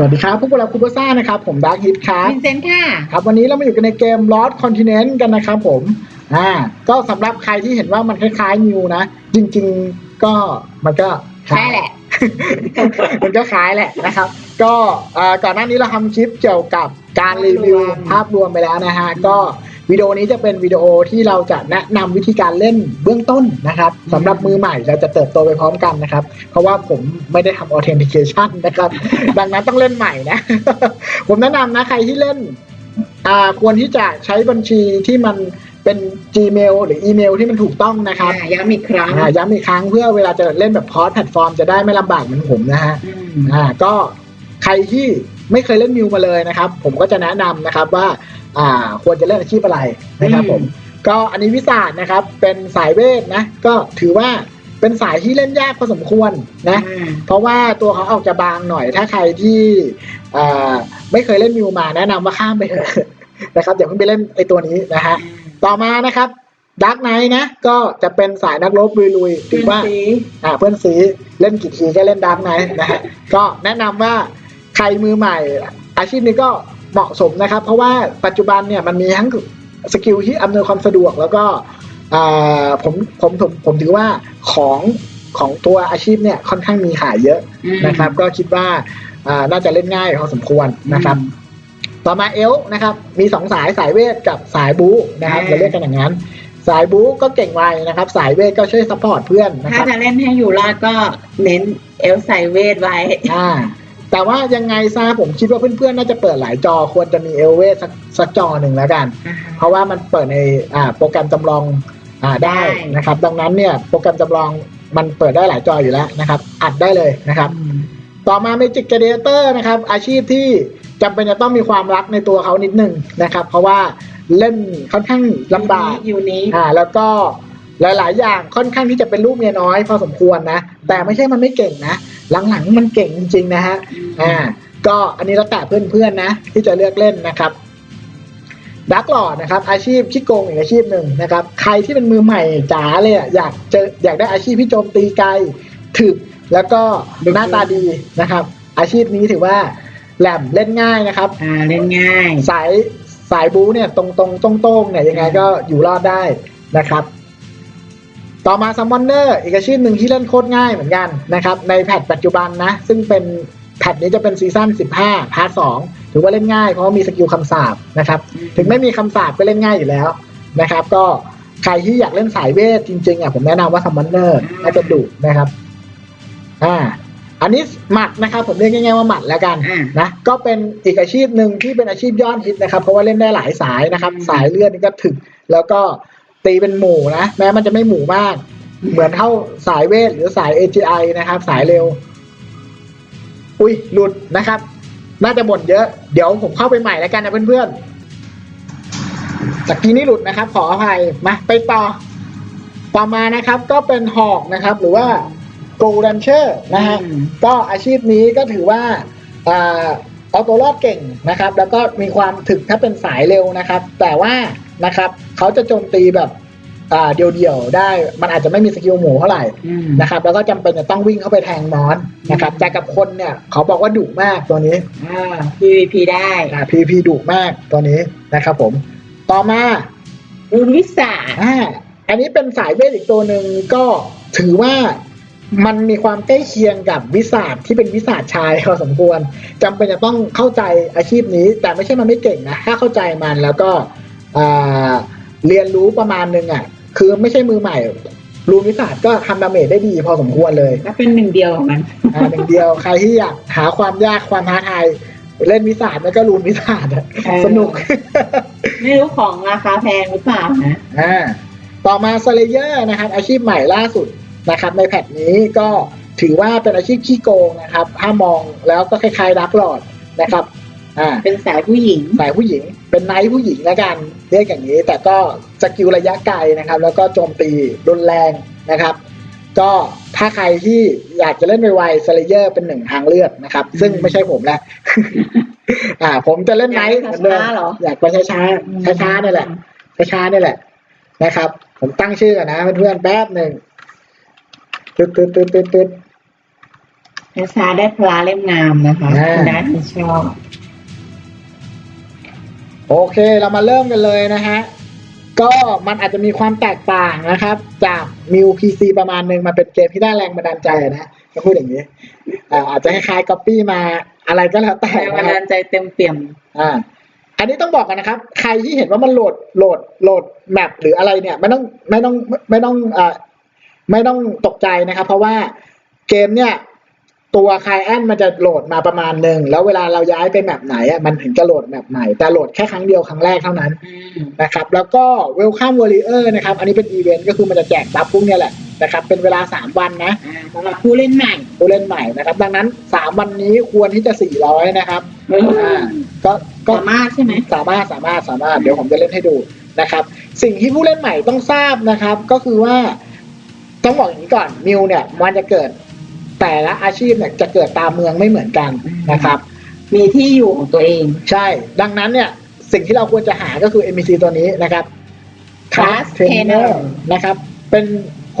สวัสดีครับพวกเราคูเปอร์ซ่านะครับ ผมดาร์คฮิตครับวินเซนต์ค่ะ ครับ วันนี้เรามาอยู่กันในเกม Lost Continent กันนะครับผม อ่า ก็สำหรับใครที่เห็นว่ามันคล้ายๆ New นะ จริงๆก็มันก็คล้ายใช่แหละ มันก็คล้ายแหละนะครับ ก็เอ่อก่อนหน้านี้เราทำคลิปเกี่ยวกับการรีวิวภาพรวมภาพรวมไปแล้วนะฮะ ก็ วิดีโอนี้จะเป็นวิดีโอที่เราจะแนะนำวิธีการเล่นเบื้องต้นนะครับสำหรับมือใหม่เราจะเติบโตไปพร้อมกันนะครับ เพราะว่าผมไม่ได้ทำ authentication นะครับ ดังนั้นต้องเล่นใหม่นะ ผมแนะนำนะใครที่เล่นอ่าควรที่จะใช้บัญชีที่มันเป็น Gmail หรืออีเมลที่มันถูกต้องนะครับอ่าย้ำอีกครั้งอ่าย้ำอีกครั้งเพื่อเวลาจะเล่นแบบคอร์สแพลตฟอร์มจะได้ไม่ลำบากเหมือนผมนะฮะอืมอ่าก็ใค รที่ไม่เคยเล่นมิวมาเลยนะครับ ผมก็จะแนะนำนะครับว่าอ่าควรจะเล่นอาชีพอะไรนะครับผม ก็อันนี้วิสาดนะครับ เป็นสายเวทนะ ก็ถือว่าเป็นสายที่เล่นยากพอสมควรนะอ่าเพราะว่าตัวเขาออกจะบางหน่อย ถ้าใครที่อ่าไม่เคยเล่นมิวมาแนะนำว่าข้ามไปเถอะนะครับอย่าเพิ่งไปเล่นไอตัวนี้นะฮะต่อมานะครับดักไนท์นะก็จะเป็นสายนักรบลุยๆถือว่าสีอ่าเพื่อนซีเล่นกี่ทีก็เล่นดักไนท์นะฮะก็แนะนำว่า ใครมือใหม่ อาชีพนี้ก็เหมาะสมนะครับ เพราะว่าปัจจุบันเนี่ยมันมีทั้งสกิลที่อำนวยความสะดวกแล้วก็อ่าผมผมผมผมถือว่าของของตัวอาชีพเนี่ยค่อนข้างมีขายเยอะอืมนะครับ ก็คิดว่าอ่าน่าจะเล่นง่ายพอสมควรนะครับ ต่อมาเอลฟ์นะครับ มีสองสายสายเวทกับสายบู๊นะครับอ่าเราเรียกกันอย่างนั้น สายบู๊ก็เก่งไวนะครับ สายเวทก็ช่วยซัพพอร์ตเพื่อนนะคถ้ารับจะเล่นให้อยู่รอดก็เน้นเอลไซเวทไว้อ่า แต่ว่ายังไงซะผมคิดว่าเพื่อนๆ น่าจะเปิดหลายจอควรจะมีเอลเวทสักสักจอหนึ่งแล้วกัน เพราะว่ามันเปิดในอ่าโปรแกรมจำลองอ่าได้ได้นะครับ ดังนั้นเนี่ยโปรแกรมจำลองมันเปิดได้หลายจออยู่แล้วนะครับ อัดได้เลยนะครับอืมต่อมา Magic Gladiator นะครับ อาชีพที่จำเป็นจะต้องมีความรักในตัวเขานิดหนึ่งนะครับ เพราะว่าเล่นค่อนข้างลำบากอยู่นี้อ่าแล้วก็ หลาย ๆ อย่างค่อนข้างที่จะเป็นลูกเมียน้อยพอสมควรนะ แต่ไม่ใช่มันไม่เก่งนะ หลัง ๆ มันเก่งจริง ๆ นะฮะอ่าก็อันนี้แล้วแต่เพื่อน ๆ นะ ที่จะเลือกเล่นนะครับดักหลอดนะครับอาชีพขี้โกงอีกอาชีพหนึ่งนะครับ ใครที่เป็นมือใหม่จ๋าเลยอะอยากเจออยากได้อาชีพที่โจมตีไกลถึกแล้วก็หน้าตาดีนะครับ อาชีพนี้ถือว่าแหลมเล่นง่ายนะครับอ่าเล่นง่าย สายสายบูเนี่ยตรงตรงตรงตรงๆเนี่ยยังไงก็อยู่รอดได้นะครับ ต่อมาซัมมอนเนอร์อีกอาชีพหนึ่งที่เล่นโคตรง่ายเหมือนกันนะครับในแพทปัจจุบันนะ ซึ่งเป็นแพทนี้จะเป็นซีซั่น15 พาร์ท2ถือว่าเล่นง่ายเพราะว่ามีสกิลคำสาบนะครับถึงไม่มีคำสาบก็เล่นง่ายอยู่แล้วนะครับ ก็ใครที่อยากเล่นสายเวทจริงๆอะผมแนะนำว่าซัมมอนเนอร์น่าจะดุนะครับอ่าอันนี้หมัดนะครับ ผมเรียกง่ายๆว่าหมัดแล้วกันอ่านะก็เป็นอีกอาชีพหนึ่งที่เป็นอาชีพยอดฮิตนะครับ เพราะว่าเล่นได้หลายสายนะครับอืมสายเลือดนี่ก็ถึก แล้วก็ ตีเป็นหมู่นะ แม้มันจะไม่หมู่มาก เหมือนเท่าสายเวทหรือสาย AGI นะครับ สายเร็ว อุ้ยหลุดนะครับ น่าจะบ่นเยอะ เดี๋ยวผมเข้าไปใหม่แล้วกันนะเพื่อนๆจากกี้นี่หลุดนะครับ ขออภัยมาไปต่อต่อมานะครับ ก็เป็นหอกนะครับ หรือว่าโกลดันเชอร์นะฮะอืมก็อาชีพนี้ก็ถือว่าอ่าเอาตัวรอดเก่งนะครับ แล้วก็มีความถึกถ้าเป็นสายเร็วนะครับ แต่ว่า นะครับเขาจะโจมตีแบบอ่าเดี่ยวๆได้ มันอาจจะไม่มีสกิลหมูเท่าไหร่อืมนะครับ แล้วก็จำเป็นจะต้องวิ่งเข้าไปแทงมอนนะครับอืมแต่กับคนเนี่ยเขาบอกว่าดุมากตัวนี้อ่า PVP ได้อ่า PVP ดุมากตัวนี้นะครับผม ต่อมารุนวิสาอ่าอันนี้เป็นสายเวทอีกตัวหนึ่งก็ถือว่ามันมีความใกล้เคียงกับวิสาดที่เป็นวิสาดชายพอสมควรจำเป็นจะต้องเข้าใจอาชีพนี้ แต่ไม่ใช่มันไม่เก่งนะ ถ้าเข้าใจมันแล้วก็อ่า เรียนรู้ประมาณนึงอะ คือไม่ใช่มือใหม่รูนวิสาดก็ทำดาเมจได้ดีพอสมควรเลยก็เป็นหนึ่งเดียวของมันอ่าหนึ่งเดียวใครที่อยากหาความยากความท้าทายเล่นวิสาดแล้วก็รูนวิสาดอะเออสนุก ไม่รู้ของราคาแพงหรือเปล่านะอ่าต่อมาสเลเยอร์นะครับ อาชีพใหม่ล่าสุดนะครับ ในแพทนี้ก็ถือว่าเป็นอาชีพขี้โกงนะครับ ถ้ามองแล้วก็คล้ายๆดักหลอดนะครับ อ่า เป็นสายผู้หญิงฝ่ายผู้หญิง เป็นไนท์ผู้หญิงแล้วกัน เรียกอย่างนี้ แต่ก็สกิลระยะไกลนะครับ แล้วก็โจมตีรุนแรงนะครับ ก็ถ้าใครที่อยากจะเล่นไวๆสเลเยอร์เป็นหนึ่งทางเลือกนะครับ ซึ่งไม่ใช่ผมแหละอ่า ผมจะเล่นไนท์อยากเหมือนเดิมช้าๆเหรอ อยากไปช้าๆช้าๆนี่แหละ ช้าๆนี่แหละนะครับ ผมตั้งชื่อก่อนนะเพื่อนๆแป๊บหนึ่งตึ๊ดตึ๊ดตึ๊ดตึ๊ดตึ๊ดให้นัชชาได้พลาเล่มงามนะคะอ่า คุณนัทชอบ โอเคเรามาเริ่มกันเลยนะฮะ ก็มันอาจจะมีความแตกต่างนะครับ จากมิวพีซีประมาณหนึ่งมันเป็นเกมที่ได้แรงบันดาลใจอะนะก็พูดอย่างนี้อ่าอาจจะคล้ายๆก๊อปปี้มาอะไรก็แล้วแต่แรงบันะนคดารับลใจเต็มเปี่ยมอ่าอันนี้ต้องบอกกันนะครับ ใครที่เห็นว่ามันโหลดโหลดโหลดแมปหรืออะไรเนี่ยไม่ต้องไม่ต้องไม่ต้องอ่าไม่ต้องตกใจนะครับ เพราะว่าเกมเนี่ย ตัวคายแอนมันจะโหลดมาประมาณหนึ่งแล้วเวลาเราย้ายไปแมปไหนอะมันถึงจะโหลดแมปใหม่ แต่โหลดแค่ครั้งเดียวครั้งแรกเท่านั้นอืมนะครับ แล้วก็ Welcome Warrior นะครับ อันนี้เป็นอีเวนต์ก็คือมันจะแจกบัฟพวกเนี้ยแหละนะครับเป็นเวลา 3 วันนะอ่าสำหรับผู้เล่นใหม่ผู้เล่นใหม่นะครับ ดังนั้น 3 วันนี้ควรที่จะ 400 นะครับเอออ่าก็ก็สามารถใช่ไหมสามารถสามารถสามารถเดี๋ยวผมจะเล่นให้ดูนะครับ สิ่งที่ผู้เล่นใหม่ต้องทราบนะครับ ก็คือว่าต้องบอกอย่างนี้ก่อนมิวเนี่ยมันจะเกิด แต่ละอาชีพเนี่ยจะเกิดตามเมืองไม่เหมือนกันนะครับ มีที่อยู่ของตัวเอง ใช่ ดังนั้นเนี่ยสิ่งที่เราควรจะหาก็คือ NPC ตัวนี้นะครับ Class Trainer Trainer นะครับ เป็น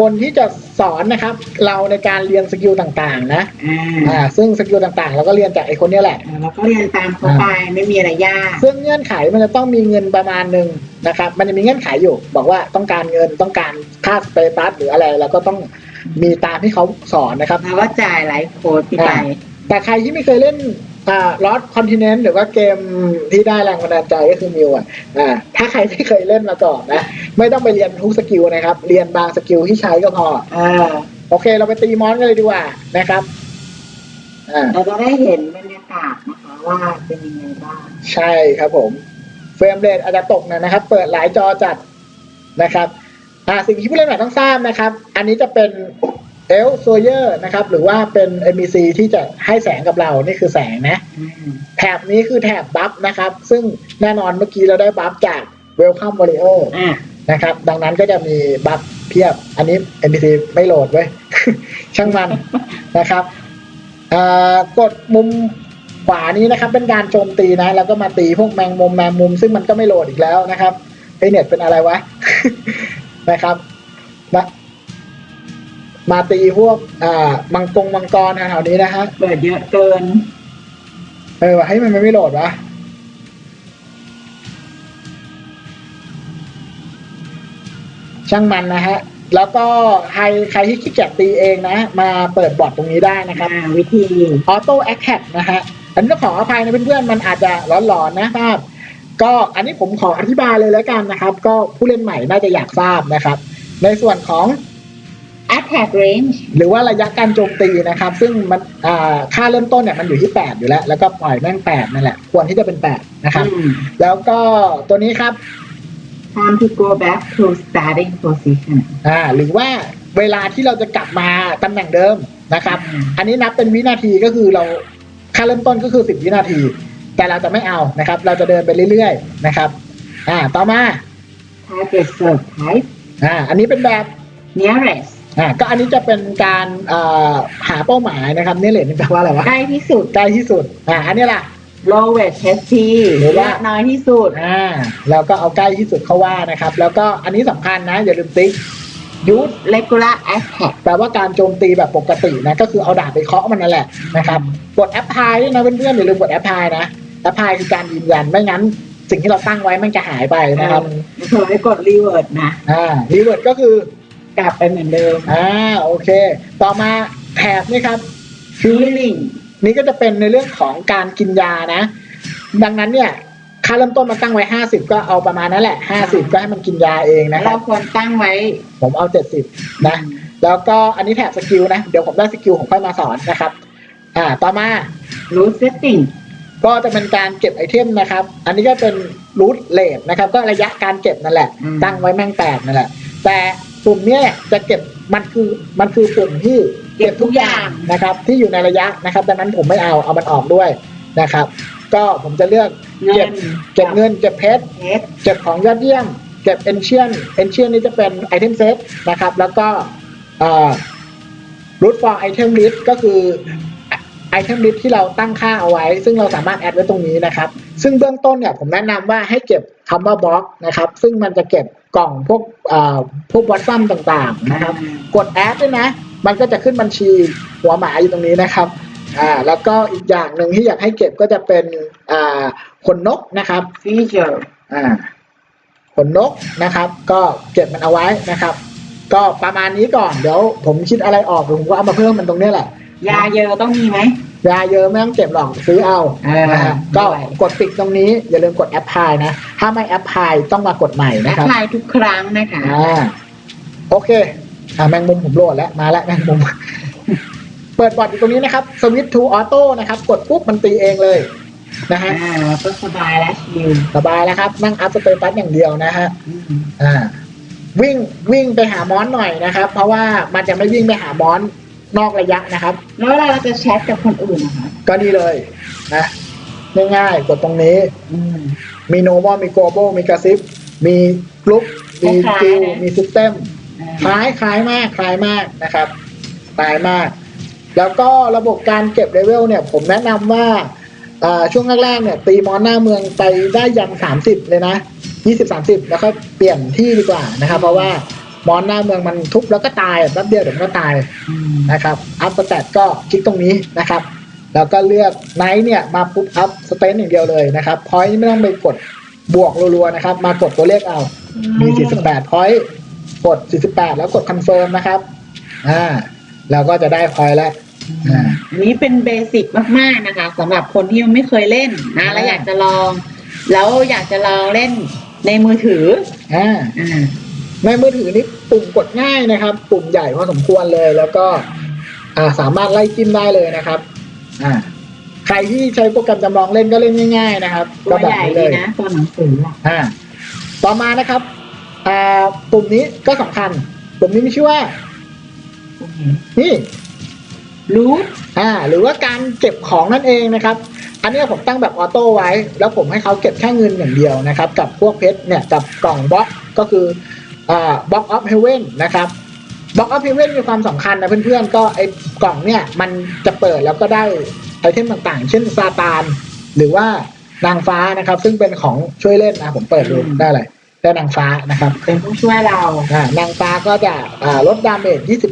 คนที่จะสอนนะครับ เราในการเรียนสกิลต่างๆ นะอ่าอ่าซึ่งสกิลต่างๆ เราก็เรียนจากไอ้คนเนี้ยแหละแล้วก็เรียนตามเขาไปไม่มีอะไรยาก ซึ่งเงื่อนไขมันจะต้องมีเงินประมาณหนึ่งนะครับ มันจะมีเงื่อนไขอยู่ บอกว่าต้องการเงินต้องการค่าสเตตัสหรืออะไรเราก็ต้อง มีตามที่เขาสอนนะครับแล้วก็จ่ายไลฟ์โค้ดที่ไปแต่ใครที่ไม่เคยเล่นอ่าลอสคอนติเนนต์หรือว่าเกมที่ได้แรงบันดาลใจก็คือมิวอะอ่าถ้าใครไม่เคยเล่นมาก่อนนะ ไม่ต้องไปเรียนทุกสกิลนะครับ เรียนบางสกิลที่ใช้ก็พอเออโอเค เราไปตีมอนกันเลยดีกว่านะครับอ่าเราจะได้เห็นบรรยากาศนะคะว่าเป็นยังไงบ้างใช่ครับผม เฟรมเรทอาจจะตกหน่อยนะครับ เปิดหลายจอจัดนะครับ อ่าสิ่งที่ผู้เล่นใหม่ต้องทราบนะครับ อันนี้จะเป็นเอลโซเยอร์นะครับ หรือว่าเป็น NPC ที่จะให้แสงกับเรา นี่คือแสงนะอืมแถบนี้คือแถบบัฟนะครับ ซึ่งแน่นอนเมื่อกี้เราได้บัฟจาก Welcome Warrior อะนะครับ ดังนั้นก็จะมีบัฟเพียบ อันนี้ NPC ไม่โหลดเว้ย ช่างมันนะครับอ่ากดมุมขวานี้นะครับ เป็นการโจมตีนะ แล้วก็มาตีพวกแมงมุมแมงมุม ซึ่งมันก็ไม่โหลดอีกแล้วนะครับไอเน็ตเป็นอะไรวะ นะครับ มามาตีพวก อ่า มังกรมังกรแถวๆนี้นะฮะ เปิดเยอะเกิน เออให้ยมันไม่โหลดวะช่างมันนะฮะ แล้วก็ใครใครที่ขี้เกียจตีเองนะ มาเปิดบอทตรงนี้ได้นะครับอ่าวิธีออโต้แอคแท็นะฮะ อันนี้ต้องขออภัยนะเพื่อนๆ มันอาจจะร้อนๆนะภาพ ก็อันนี้ผมขออธิบายเลยแล้วกันนะครับ ก็ผู้เล่นใหม่น่าจะอยากทราบนะครับ ในส่วนของ attack range หรือว่าระยะการโจมตีนะครับ ซึ่งมันอ่าค่าเริ่มต้นเนี่ยมันอยู่ที่ 8 อยู่แล้ว แล้วก็ปล่อยแม่ง 8 นั่นแหละ ควรที่จะเป็น 8 นะครับอืมแล้วก็ตัวนี้ครับ time to go back to starting position อ่าหรือว่าเวลาที่เราจะกลับมาตำแหน่งเดิมนะครับอืมอันนี้นับเป็นวินาทีก็คือเราค่าเริ่มต้นก็คือ 10 วินาที แต่เราจะไม่เอานะครับ เราจะเดินไปเรื่อยๆนะครับ อ่า ต่อมา target serve type อ่า อันนี้เป็นแบบ nearest อ่า ก็อันนี้จะเป็นการอ่าหาเป้าหมายนะครับนี่เหรียญแปลว่าอะไรวะใกล้ที่สุด ใกล้ที่สุด อ่า อันนี้ล่ะ lowest HP หรือว่าเลือดน้อยที่สุด อ่า แล้วก็เอาใกล้ที่สุดเขาว่านะครับ แล้วก็อันนี้สำคัญนะ อย่าลืมติ๊กยูท regular attack แปลว่าการโจมตีแบบปกตินะ ก็คือเอาดาบไปเคาะมันนั่นแหละนะครับ กดแอปพลายด้วยนะเพื่อนๆอย่าลืมกดแอปพลายนะ แอปพลายคือการยืนยันไม่งั้น สิ่งที่เราตั้งไว้มันจะหายไปนะครับเธอให้กด revert นะอ่ารีเวิร์ดก็คือกลับไปเหมือนเดิมอ่าโอเค ต่อมาแถบนี่ครับ feeling นี่ก็จะเป็นในเรื่องของการกินยานะ ดังนั้นเนี่ยค่าเริ่มต้นมาตั้งไว้ 50 ก็เอาประมาณนั้นแหละ 50 ก็ให้มันกินยาเองนะคเรารับควรตั้งไว้ ผมเอา 70 นะ แล้วก็อันนี้แถบสกิลนะ เดี๋ยวผมได้สกิลผมค่อยมาสอนนะครับ อ่า ต่อมา root setting ก็จะเป็นการเก็บไอเทมนะครับ อันนี้ก็เป็นรูทเลทนะครับ ก็ระยะการเก็บนั่นแหละ อืม ตั้งไว้แม่งแปดนั่นแหละ แต่ปุ่มเนี้ยจะเก็บมันคือมันคือปุ่มที่เก็บทุกอย่างนะครับ ที่อยู่ในระยะนะครับ ดังนั้นผมไม่เอาเอามันออกด้วยนะครับ ก็ผมจะเลือกเงิเก็บนเก็บเงินเก็บเพชรเพชรเก็บของยอดเยี่ยม เก็บเอนเชียนเอนเชียนนี่จะเป็นไอเทมเซตนะครับ แล้วก็รูทฟอร์ไอเทมลิสก็คือ ไอเทมลิสที่เราตั้งค่าเอาไว้ ซึ่งเราสามารถแอดไว้ตรงนี้นะครับ ซึ่งเบื้องต้นเนี่ยผมแนะนำว่าให้เก็บคำว่าบล็อกนะครับ ซึ่งมันจะเก็บกล่องพวกอ่าพวกบอสซัมต่างๆนะครับ กดแอดด้วยนะ มันก็จะขึ้นบัญชีหัวหมาอยู่ตรงนี้นะครับอ่าแล้วก็อีกอย่างหนึ่งที่อยากให้เก็บก็จะเป็นอ่าขนนกนะครับฟีเจอร์อ่าขนนกนะครับ ก็เก็บมันเอาไว้นะครับ ก็ประมาณนี้ก่อนเดี๋ยวผมคิดอะไรออกเดี๋ยวผมก็เอามาเพิ่มมันตรงเนี้ยแหละ ยาเยอะต้องมีไหม ยาเยอะไม่ต้องเก็บหรอกซื้อเอาเออนะฮะก็ด้วย กดปิดตรงนี้อย่าลืมกดแอปพลายนะ ถ้าไม่แอปพลายต้องมากดใหม่แอนะปครับ พลายทุกครั้งนะคะ อ่าโอเค อ่าแมงมุมผมโหลดแล้วมาแล้วแมงมุม เปิดบอร์ดอยู่ตรงนี้นะครับสวิตทูออโต้นะครับ กดปุ๊บมันตีเองเลยนะฮะอ่าก็สบายแล้วชิลสบายแล้วครับ นั่งอัพสเตตัสอย่างเดียวนะฮะอืมอ่า วิ่งวิ่งไปหามอนหน่อยนะครับ เพราะว่ามันจะไม่วิ่งไปหามอน นอกระยะนะครับ แล้วเวลาเราจะแชทกับคนอื่นนะคะก็นี่เลยนะง่ายๆกดตรงนี้ อืม มีโนมอมีโกลบอลมีกระซิบมีกรุ๊ปมีคล้ายๆจิวนะ มีซิสเต็มคอ่าล้ายคล้ายมากคล้ายมากนะครับคล้ายมาก แล้วก็ระบบการเก็บเลเวลเนี่ย ผมแนะนำว่าอ่าช่วงแรกๆเนี่ย ตีมอนหน้าเมืองไปได้ยันสามสิบเลยนะยี่สิบสามสิบแล้วก็เปลี่ยนที่ดีกว่านะครับ เพราะว่า มอนหน้าเมืองมันทุบแล้วก็ตายแป๊บเดียวเดี๋ยวมันก็ตายอืมนะครับอัพสแตทก็คลิกตรงนี้นะครับ แล้วก็เลือกไนท์เนี่ยมาปุ๊บอัพสเตนอย่างเดียวเลยนะครับพอยต์ไม่ต้องไปกดบวกรัวๆนะครับ มากดตัวเลขเอา มี 48พอยต์กด 48 แล้วกดคอนเฟิร์มนะครับอ่าเราก็จะได้พอยต์แล้วอ่าอันนี้เป็นเบสิกมากๆนะคะสำหรับคนที่ยังไม่เคยเล่นนะแล้วอยากจะลอง แล้วอยากจะลองเล่นในมือถืออ่าอ่า ในมือถือนี่ปุ่มกดง่ายนะครับ ปุ่มใหญ่พอสมควรเลย แล้วก็อ่าสามารถไล่จิ้มได้เลยนะครับอ่าใครที่ใช้โปรแกรมจำลองเล่นก็เล่นง่าย ๆ นะครับตัก็วแบบใหญ่นี้เลเลยยนะตัวหนังสืออะอ่าต่อมานะครับอ่าปุ่มนี้ก็สำคัญ ปุ่มนี้มีชื่อว่านี่รู้อ่า หรือว่าการเก็บของนั่นเองนะครับ อันเนี้ยผมตั้งแบบออโต้ไว้ แล้วผมให้เขาเก็บแค่เงินอย่างเดียวนะครับ กับพวกเพชรเนี่ยกับกล่องบล็อกก็คืออ่า บล็อกออฟเฮเว่นนะครับบล็อกออฟเฮเว่นมีความสำคัญนะเพื่อนๆ ก็ไอ้กล่องเนี่ยมันจะเปิดแล้วก็ได้ไอเทมต่างๆ เช่นซาตาน หรือว่านางฟ้านะครับ ซึ่งเป็นของช่วยเล่นนะผมเปิดดูได้เลยได้นางฟ้านะครับ เป็นผู้ช่วยเราอ่านางฟ้าก็จะอ่าลดดาเมจ 20%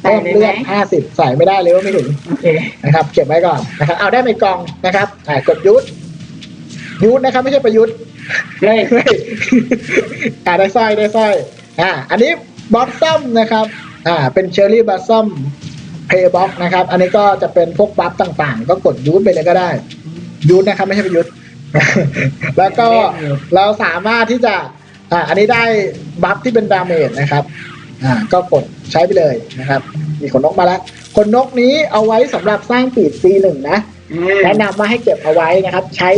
เพิ่มเลือดใส่ได้ไหม50 ใส่ไม่ได้เลยว่าไม่ถึงโอเคนะครับ เก็บไว้ก่อนนะครับ เอาได้ไปกองนะครับอ่ากดยุดยุดนะครับ ไม่ใช่ประยุทธ์ เลยเฮ้ยอ่าได้สร้อยได้สร้อย อ่า อันนี้บอสซัมนะครับ อ่า เป็นเชอร์รี่บอสซัมเพย์บ็อกนะครับ อันนี้ก็จะเป็นพวกบัฟต่างๆ ก็กดยูดไปเลยก็ได้ ยูดนะครับ ไม่ใช่ประยุทธ์แล้วก็เราสามารถที่จะ อ่า อันนี้ได้บัฟที่เป็นดาเมจนะครับ อ่า ก็กดใช้ไปเลยนะครับ มีขนนกมาแล้วขนนกนี้เอาไว้สำหรับสร้างปีด C1 นะแนะนำว่าให้เก็บเอาไว้นะครับ ใช้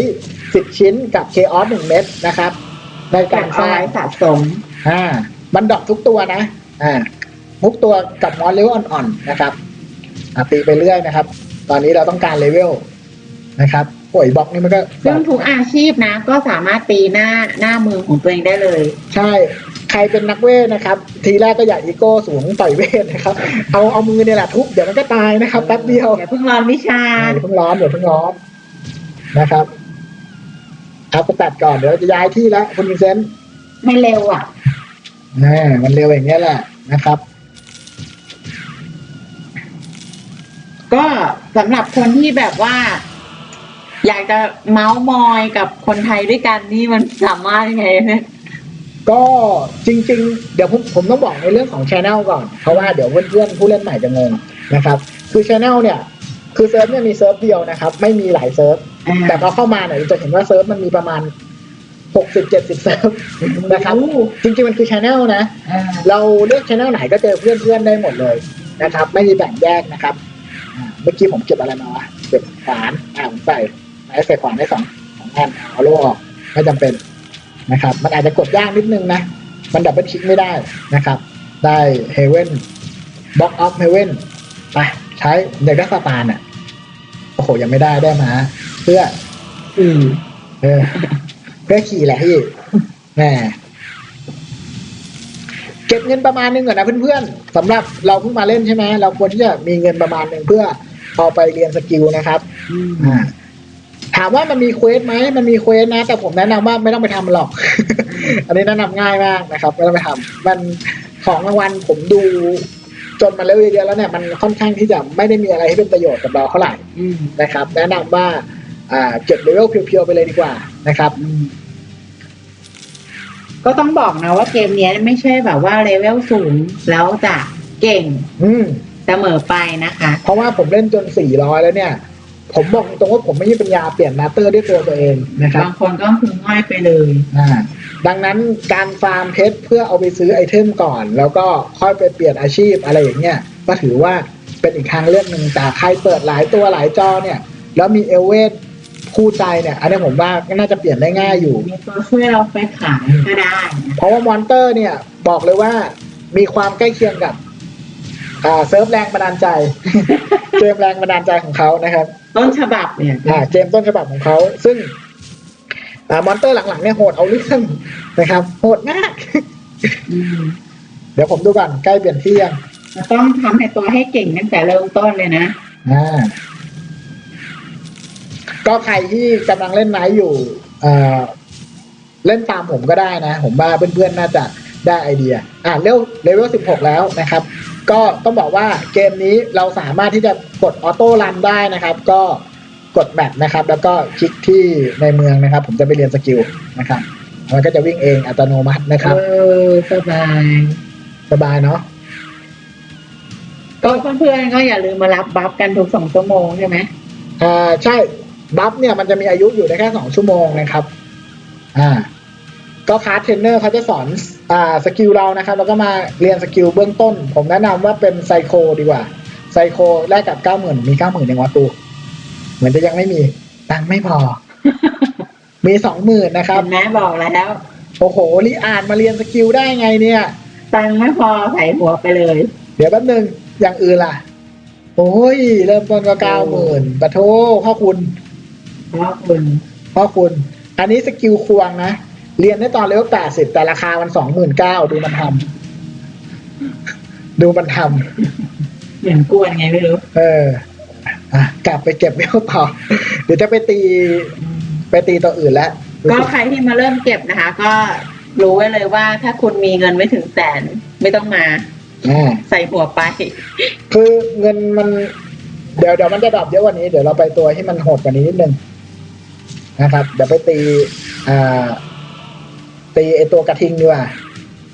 10ชิ้นกับเคออส1เม็ดนะครับ ในกาการรเอาสร้างไว้สะสมอ่ามันดรอกทุกตัวนะ อ่าทุกตัวกับมอนเลเวลอ่อนๆนะครับอ่าตีไปเรื่อยนะครับ ตอนนี้เราต้องการเลเวลนะครับโอ้ยบล็อกนี่มันก็ซึ่งทุกอาชีพนะ ก็สามารถตีหน้าหน้ามือของตัวเองได้เลย ใช่ ใครเป็นนักเวทนะครับ ทีแรกก็อย่าอีโก้สูงต่อยเวทนะครับ เอาเอามือเนี่ยแหละทุบเดี๋ยวมันก็ตายนะครับแป๊บเดียวอย่าเพิ่งร้อนวิชาอย่าเพิ่งร้อนอย่าเพิ่งร้อนนะครับ เอาไปตัดก่อนเดี๋ยวเราจะย้ายที่แล้วคุณวินเซนต์ไม่เร็วอะอ่ามันเร็วอย่างเงี้ยแหละนะครับ ก็สำหรับคนที่แบบว่า อยากจะเมาส์มอยกับคนไทยด้วยกันนี่มันสามารถยังไงเนี่ยก็จริง ๆ เดี๋ยวผมผมต้องบอกในเรื่องของช anel ก่อน เพราะว่าเดี๋ยวเพื่อนๆผู้เล่นใหม่จะงงนะครับ คือช anel เนี่ย คือเซิร์ฟเนี่ยมีเซิร์ฟเดียวนะครับ ไม่มีหลายเซิร์ฟอ่าแต่พอเข้ามาเนี่ยจะเห็นว่าเซิร์ฟมันมีประมาณหกสิบเจ็ดสิบเซิร์ฟนะครับ จริงๆมันคือช anel นะอ่าเราเลือกช anel ไหนก็เจอเพื่อนๆได้หมดเลยนะครับ ไม่มีแบ่งแยกนะครับอ่าเมื่อกี้ผมเก็บอะไรมาวะเก็บขวานอ่าผมใส่ไม้ใส่ขวานได้สองสองอันเอาโล่ออกไม่จำเป็นนะครับ มันอาจจะกดยากนิดนึงนะ มันดับเบิลคลิกไม่ได้นะครับ ได้เฮเว่นบล็อกออฟเฮเว่นไป ใช้เด็กดักสตาร์อะโอ้โหยังไม่ได้ได้มา เพื่อ อืมเออ เพื่อขี่แหละพี่แหมเก็บเงินประมาณนึงก่อนนะเพื่อนๆสำหรับเราเพิ่งมาเล่นใช่ไหมเราควรที่จะมีเงินประมาณนึงเพื่อเอาไปเรียนสกิลนะครับอืมอ่าถามว่ามันมีเควสไหมมันมีเควสนะ แต่ผมแนะนำว่าไม่ต้องไปทำมันหรอก อันนี้แนะนำง่ายมากนะครับ ไม่ต้องไปทำมันของรางวัลผมดู จนมาเลเวลเยอะแล้วเนี่ยมันค่อนข้างที่จะไม่ได้มีอะไรให้เป็นประโยชน์กับเราเท่าไหร่อืมนะครับ แนะนำว่าอ่าเก็บเลเวลเพียวๆไปเลยดีกว่านะครับอืมก็ต้องบอกนะว่าเกมเนี้ยไม่ใช่แบบว่าเลเวลสูงแล้วจะเก่งอืมเสมอไปนะคะ เพราะว่าผมเล่นจน 400 แล้วเนี่ย ผมบอกตรงๆว่าผมไม่มีปัญญาเปลี่ยนมาสเตอร์ด้วยตัวตัวเองนะครับบางคนก็คือง่ายไปเลยอ่าดังนั้นการฟาร์มเพชรเพื่อเอาไปซื้อไอเทมก่อน แล้วก็ค่อยไปเปลี่ยนอาชีพอะไรอย่างเงี้ยก็ถือว่าเป็นอีกทางเลือกหนึ่งแต่ใครเปิดหลายตัวหลายจอเนี่ย แล้วมีเอลเวสคู่ใจเนี่ย อันนี้ผมว่าก็น่าจะเปลี่ยนได้ง่ายอยู่ มีตัวช่วยเราไปขายก็ได้นะเพราะว่ามอนเตอร์เนี่ยบอกเลยว่ามีความใกล้เคียงกับ อ่าเซิร์ฟแรงบันดาลใจ เกมแรงบันดาลใจของเขานะครับต้นฉบับเนี่ยอ่าเกมต้นฉบับของเขา ซึ่งอ่ามอนเตอร์หลังๆเนี่ยโหดเอาเรื่องนะครับ โหดมาก อืมเดี๋ยวผมดูก่อนใกล้เปลี่ยนที่ยังเราต้องทำให้ตัวให้เก่งตั้งแต่เริ่มต้นเลยนะ อ่า ก็ใครที่กำลังเล่นไนท์อยู่เอ่อเล่นตามผมก็ได้นะ ผมว่าเพื่อนๆน่าจะได้ไอเดีย อ่าเลเวลเลเวลสิบหกแล้วนะครับ ก็ต้องบอกว่าเกมนี้เราสามารถที่จะกดออโต้รันได้นะครับ ก็กดแมปนะครับ แล้วก็คลิกที่ในเมืองนะครับ ผมจะไปเรียนสกิลนะครับมันก็จะวิ่งเองอัตโนมัตินะครับ เออสบายสบายเนาะก็เพื่อนๆก็อย่าลืมมารับบัฟกันทุกสองชั่วโมงใช่ไหมอ่าใช่บัฟเนี่ยมันจะมีอายุอยู่ได้แค่สองชั่วโมงนะครับ อ่า ก็คลาสเทรนเนอร์เขาจะสอนอ่าสกิลเรานะครับ แล้วก็มาเรียนสกิลเบื้องต้น ผมแนะนำว่าเป็นไซโคดีกว่า ไซโคแลกกับเก้าหมื่นมีเก้าหมื่นยังวะตูเหมือนจะยังไม่มี ตังค์ไม่พอ มีสองหมื่นนะครับเห็นไหมบอกแล้วโอ้โหรีอ่านมาเรียนสกิลได้ไงเนี่ย ตังค์ไม่พอใส่หัวไปเลย เดี๋ยวแป๊บนึงอย่างอื่นล่ะ โอ้ย เริ่มต้นก็เก้าหมื่นปะโทพ่อคุณเพราะคุณพ่อคุณ อันนี้สกิลควงนะ เรียนได้ตอนเลเวลแปดสิบแต่ราคามันสองหมื่นเก้าดูมันทำดูมันทเหมือนกวนไงไม่รู้ำเอออะกลับไปเก็บเวลต่อ เดี๋ยวจะไปตี ไปตีตัวอื่นแล้วก็ใครที่มาเริ่มเก็บนะคะ ก็รู้ไว้เลยว่าถ้าคุณมีเงินไม่ถึงแสนไม่ต้องมา อ่า ใส่หัวไป คือเงินมัน เดี๋ยวเดี๋ยวมันจะดรอปเยอะกว่านี้ เดี๋ยวเราไปตัวที่มันโหดกว่านี้นิดนึงนะครับ เดี๋ยวไปตี อ่า ตีไอตัวกระทิงดีกว่า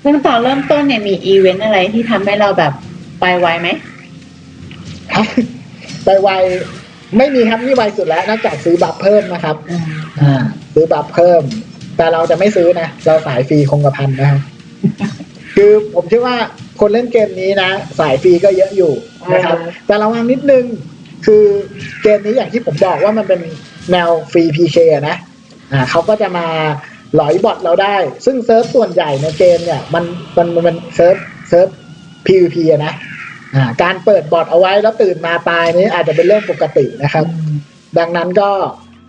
ซึ่งตอนเริ่มต้นเนี่ยมีอีเวนต์อะไรที่ทำให้เราแบบไปไวไหมครับไปไวไม่มีครับนี่ไวสุดแล้วนอกจากซื้อบัฟเพิ่มนะครับ อ่า ซื้อบัฟเพิ่ม แต่เราจะไม่ซื้อนะ เราสายฟรีคงกระพันนะครับ คือผมเชื่อว่าคนเล่นเกมนี้นะ สายฟรีก็เยอะอยู่นะครับเออแต่ระวังนิดนึง คือเกมนี้อย่างที่ผมบอกว่ามันเป็นแนวฟรีพีเคนะ อ่าเขาก็จะมา หลอยบอทเราได้ ซึ่งเซิร์ฟส่วนใหญ่ในเกมเนี่ยมันมันมันมันเซิร์ฟเซิร์ฟ PVP อะนะอ่าการเปิดบอทเอาไว้แล้วตื่นมาตายนี่อาจจะเป็นเรื่องปกตินะครับ ดังนั้นก็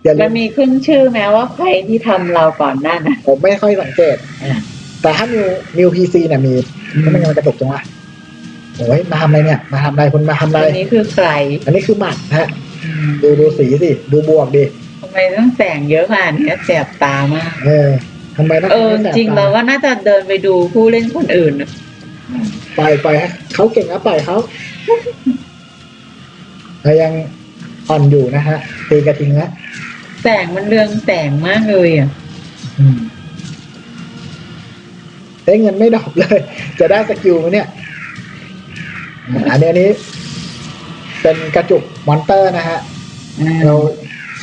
อย่าลืมันมมีขึ้นชื่อไหมว่าใครที่ทำเราก่อนหน้านะผมไม่ค่อยสังเกตอ่าแต่ถ้ามิวมิวพีซีเนี่ยมีอืมก็ไม่งั้นมันกระตุกจังวะโอ้ยมาทำอะไรเนี่ย มาทำอะไรคุณมาทำอะไรอันนี้คือใครอันนี้คือหมัดฮะ ดูดูสีสิ ดูบวกดิทำ ไมต้องแสงเยอะขนาดนี้แสบตามาก เออทำไมต้องเออให้แสบจริงตเราก็น่าจะเดินไปดูผู้เล่นคนอื่นน่ะปล่อยปล่อยให้เขาเก่งแล้วปล่อยเขาเรายังอ่อนอยู่นะฮะตีกระทิงแล้วแสงมันเรืองแสงมากเลยอะอืมเอ้ยเงินไม่ดรอกเลย จะได้สกิลไหมเนี่ยอ่าอันนี้อันนี้ เป็นกระจุกมอนเตอร์นะฮะเรา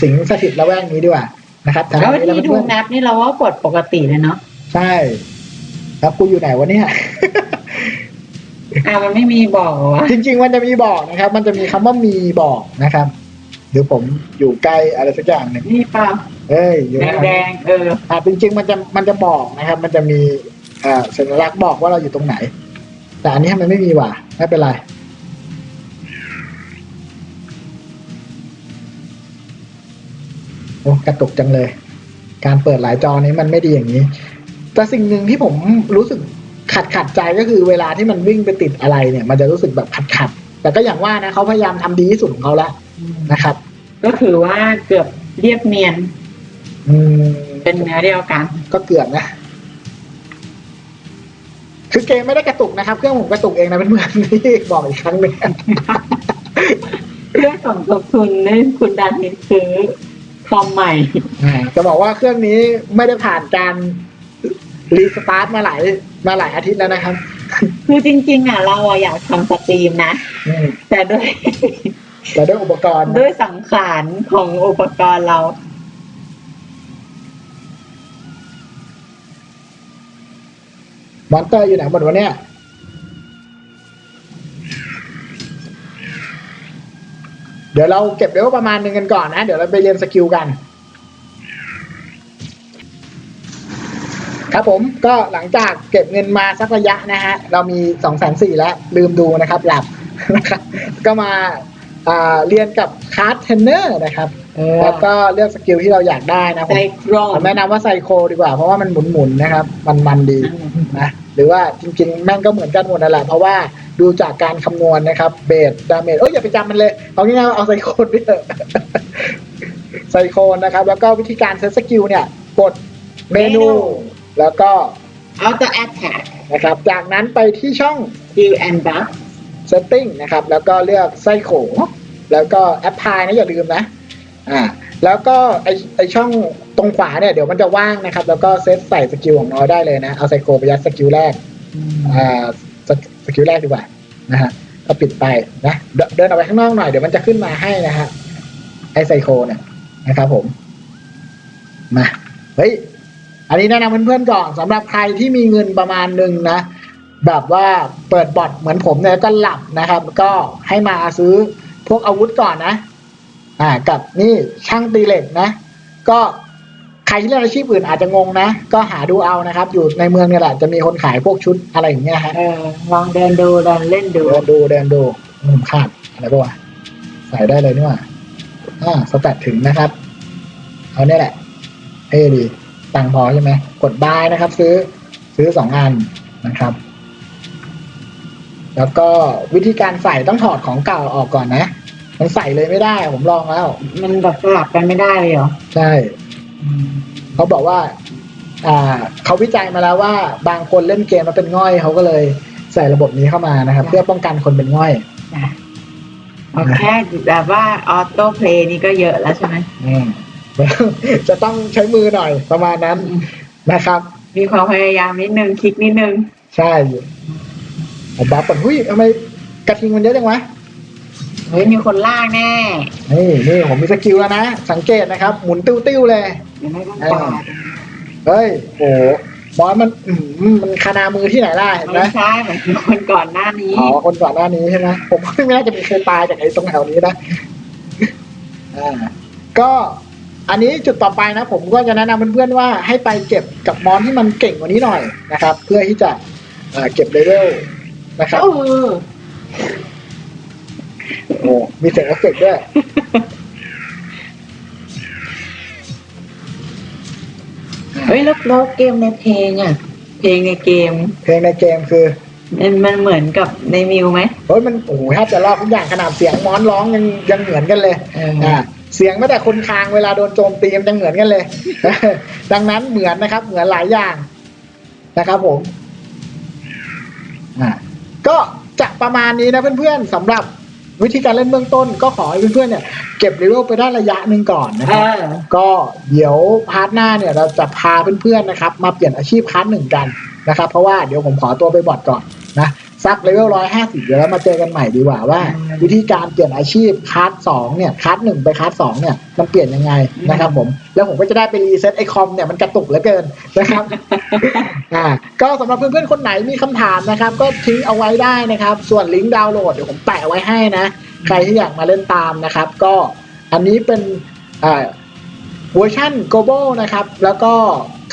สิงสถิตละแวกนี้ดีกว่านะครับแถวแล้วนี้แล้วที่ดูเพื่อนนับนี่เราก็กดปกติเลยเนาะๆใช่แล้วกูอยู่ไหนวะเนี่ยอ่ามันไม่มีบอกเหรอวะจริง ๆ มันจะมีบอกนะครับ มันจะมีคำว่ามีบอกนะครับ หรือผมอยู่ใกล้อะไรสักอย่างหนึ่งนี่เปล่าเอ้ยอยู่แดข้างงแดงๆเอออ่าจริง ๆ มันจะมันจะบอกนะครับ มันจะมีอ่าสัญลักษณ์บอกว่าเราอยู่ตรงไหน แต่อันนี้ทำไมไม่มีวะไม่เป็นไร อ้กระตุกจังเลย การเปิดหลายจอนี้มันไม่ดีอย่างนี้ แต่สิ่งหนึ่งที่ผมรู้สึกขัดขัดใจก็คือเวลาที่มันวิ่งไปติดอะไรเนี่ย มันจะรู้สึกแบบขัดขัดๆแต่ก็อย่างว่านะเขาพยายามทำดีที่สุดของเขาแล้วนะครับ ก็ถือว่าเกือบเรียบเนียน อืม เป็นเนื้อเดียวกัน ก็เกือบนะคคือเกมไม่ได้กระตุกนะครับ เครื่องผมกระตุกเองนะเพื่อนๆที่บอกอีกครั้งหนึ่งเรื่องสมทบทุนนี่คุณดันนิดซื้อ คอมใหม่ อ่าจะบอกว่าเครื่องนี้ไม่ได้ผ่านการรีสตาร์ทมาหลายมาหลายอาทิตย์แล้วนะครับคือจริงๆอะเราอะอยากทำสตรีมนะ อืมแต่ด้วย แต่ด้วยอุปกรณ์ด้วยสังขารของอุปกรณ์เรา มอนเตอร์อยู่ไหนหมดวะเนี่ย เดี๋ยวเราเก็บเลเวลประมาณหนึ่งกันก่อนนะ เดี๋ยวเราไปเรียนสกิลกัน ครับผมก็หลังจากเก็บเงินมาสักระยะนะฮะ เรามีสองแสนสี่แล้ว ลืมดูนะครับ หลับนะครับก็มาอ่าเรียนกับคาร์ดเทนเนอร์นะครับเออแล้วก็เลือกสกิลที่เราอยากได้นะผมไซโครผมแนะนำว่าไซโคดีกว่า เพราะว่ามันหมุนๆนะครับ มันมันๆดีนะ หรือว่าจริงๆ แม่งก็เหมือนกันหมดนั่นแหละเพราะว่า ดูจากการคำนวณนะครับเบสดาเมจเอ้ยอย่าไปจำมันเลย เอาง่ายๆว่าเอาไซโคนไปเถอะไซโคนนะครับ แล้วก็วิธีการเซตสกิลเนี่ย กดเมนู แล้วก็เอาตัวแอ t แท็กนะครับ จากนั้นไปที่ช่องคิวแอนด์บัฟ setting นะครับ แล้วก็เลือกไซโคแล้วก็แอปพลายนะอย่าลืมนะอ่าแล้วก็ไอไอช่องตรงขวาเนี่ยเดี๋ยวมันจะว่างนะครับ แล้วก็เซตใส่สกิลของน้อยได้เลยนะ เอาไซโคไปยัดสกิลแรกอ่า สกิลแรกดีกว่านะฮะก็ปิดไปนะเดเดินออกไปข้างนอกหน่อยเดี๋ยวมันจะขึ้นมาให้นะฮะไอไซโคเนี่ยนะครับผมมาเฮ้ยอันนี้แนะนำเพื่อนๆก่อนสำหรับใครที่มีเงินประมาณหนึ่งนะแบบว่าเปิดบอทเหมือนผมเนี่ยก็หลับนะครับ ก็ให้มาซื้อพวกอาวุธก่อนนะ อ่ากับนี่ช่างตีเหล็กนะ ก็ ใครที่เล่นอาชีพอื่นอาจจะงงนะ ก็หาดูเอานะครับ อยู่ในเมืองเนี่ยแหละจะมีคนขายพวกชุดอะไรอย่างเงี้ยฮะเออลองเดินดูเดินเล่นดูเดินดูเดินดูมุมขาดอะไรปะวะใส่ได้เลยนี่หว่าอ่าสแตทถึงนะครับ เอาเนี่ยแหละเท่ดีตังค์พอใช่ไหมกดบายนะครับ ซื้อซื้อสองอันนะครับ แล้วก็วิธีการใส่ต้องถอดของเก่าออกก่อนนะ มันใส่เลยไม่ได้ผมลองแล้ว มันแบบสลับกันไม่ได้เลยเหรอ ใช่ เขาบอกว่า อ่าเขาวิจัยมาแล้วว่า บางคนเล่นเกมแล้วเป็นง่อยเขาก็เลยใส่ระบบนี้เข้ามานะครับ เพื่อป้องกันคนเป็นง่อยนะเอาแค่แบบว่าออโต้เพลย์นี่ก็เยอะแล้วใช่ไหมอืมจะต้องใช้มือหน่อยประมาณนั้นนะครับ มีความพยายามนิดนึงคลิกนิดนึง ใช่ผมบัฟก่อนหุ้ยทำไมกระทิงมันเยอะจังวะ เฮ้ยมีคนล่างแน่นี่นี่ผมมีสกิลแล้วนะ สังเกตนะครับ หมุนติ้วๆเลยยังไม่ต้องเออกวาดเฮ้ยโอ้โหบอสมันอืมมันคานามือที่ไหนล่ะเห็นไหมไม่ใช่เหมือนคนก่อนหน้านี้อ๋อคนก่อนหน้านี้ใช่ไหมผมว่าไม่น่าจะมีใครตายจากไอ้ตรงแถวนี้นะอ่าก็อันนี้จุดต่อไปนะ ผมก็จะแนะนำเพื่อนๆว่าให้ไปเก็บกับมอนที่มันเก่งกว่านี้หน่อยนะครับ เพื่อที่จะอ่าเก็บเลเวลนะครับ เออ โอ้มีเสียงเอฟเฟกต์ด้วยเฮ้ยแล้วแล้วเกมในเพลงอะ เพลงในเกม เพลงในเกมคือ มันมันเหมือนกับในมิวไหมเฮ้ยมันโอ้โหแทบจะรอบทุกอย่างขนาดเสียงมอนร้องยังยังเหมือนกันเลยเอออ่าเสียงไม่แต่คนคางเวลาโดนโจมตีมันยังเหมือนกันเลย ดังนั้นเหมือนนะครับ เหมือนหลายอย่างนะครับผมอ่าก็จะประมาณนี้นะเพื่อนๆสำหรับ วิธีการเล่นเบื้องต้นก็ขอให้เพื่อนๆเนี่ยเก็บเลเวลไปได้ระยะหนึ่งก่อนนะเอครับอก็เดี๋ยวพาร์ทหน้าเนี่ยเราจะพาเพื่อนๆนะครับ มาเปลี่ยนอาชีพคลาสหนึ่งกันนะครับ เพราะว่าเดี๋ยวผมขอตัวไปบอดก่อนนะ ซักเลเวลร้อยห้าสิบเดี๋ยวเรามาเจอกันใหม่ดีกว่าว่าอืมวิธีการเปลี่ยนอาชีพคลาสสองเนี่ยคลาสหนึ่งไปคลาสสองเนี่ยมันเปลี่ยนยังไงนะครับผม แล้วผมก็จะได้ไปรีเซ็ตไอคอมเนี่ยมันกระตุกเหลือเกินนะครับอ่าก็สำหรับเพื่อนๆคนไหนมีคำถามนะครับ ก็ทิ้งเอาไว้ได้นะครับ ส่วนลิงก์ดาวน์โหลดเดี๋ยวผมแปะไว้ให้นะ ใครที่อยากมาเล่นตามนะครับ ก็อันนี้เป็นอ่าเวอร์ชัน global นะครับ แล้วก็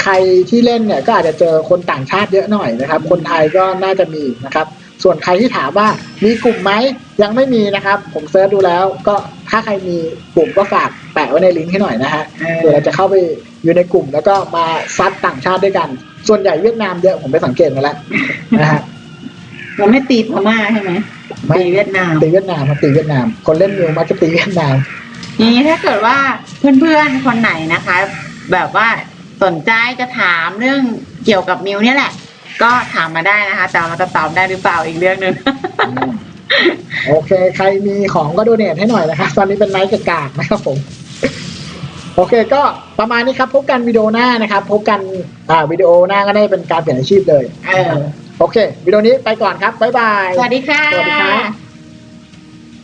ใครที่เล่นเนี่ยก็อาจจะเจอคนต่างชาติเยอะหน่อยนะครับ คนไทยก็น่าจะมีนะครับ ส่วนใครที่ถามว่ามีกลุ่มไหมยังไม่มีนะครับ ผมเซิร์ชดูแล้ว ก็ถ้าใครมีกลุ่มก็ฝากแปะไว้ในลิงก์ให้หน่อยนะฮะเดี๋ยวเราจะเข้าไปอยู่ในกลุ่มแล้วก็มาซัดต่างชาติด้วยกัน ส่วนใหญ่เวียดนามเยอะผมไปสังเกตมาแล้วนะฮะเราไม่ตีพม่าใช่ไหมไม่ตีเวียดนามตีเวียดนามมาตีเวียดนาม คนเล่นมิวมักจะตีเวียดนามทีนี้ถ้าเกิดว่าเพื่อนๆคนไหนนะคะ แบบว่าสนใจจะถามเรื่องเกี่ยวกับมิวเนี่ยแหละ ก็ถามมาได้นะคะ แต่เราจะตอบได้หรือเปล่าอีกเรื่องหนึ่งโอเค ใครมีของก็โดเนทให้หน่อยนะครับ ตอนนี้เป็นไนท์กากๆนะครับผม โอเค ก็ประมาณนี้ครับ พบกันวิดีโอหน้านะครับ พบกันอ่าวิดีโอหน้าก็ได้เป็นการเปลี่ยนอาชีพเลย เออ โอเค วิดีโอนี้ไปก่อนครับ บ๊ายบาย สวัสดีค่ะ สวัสดีครับ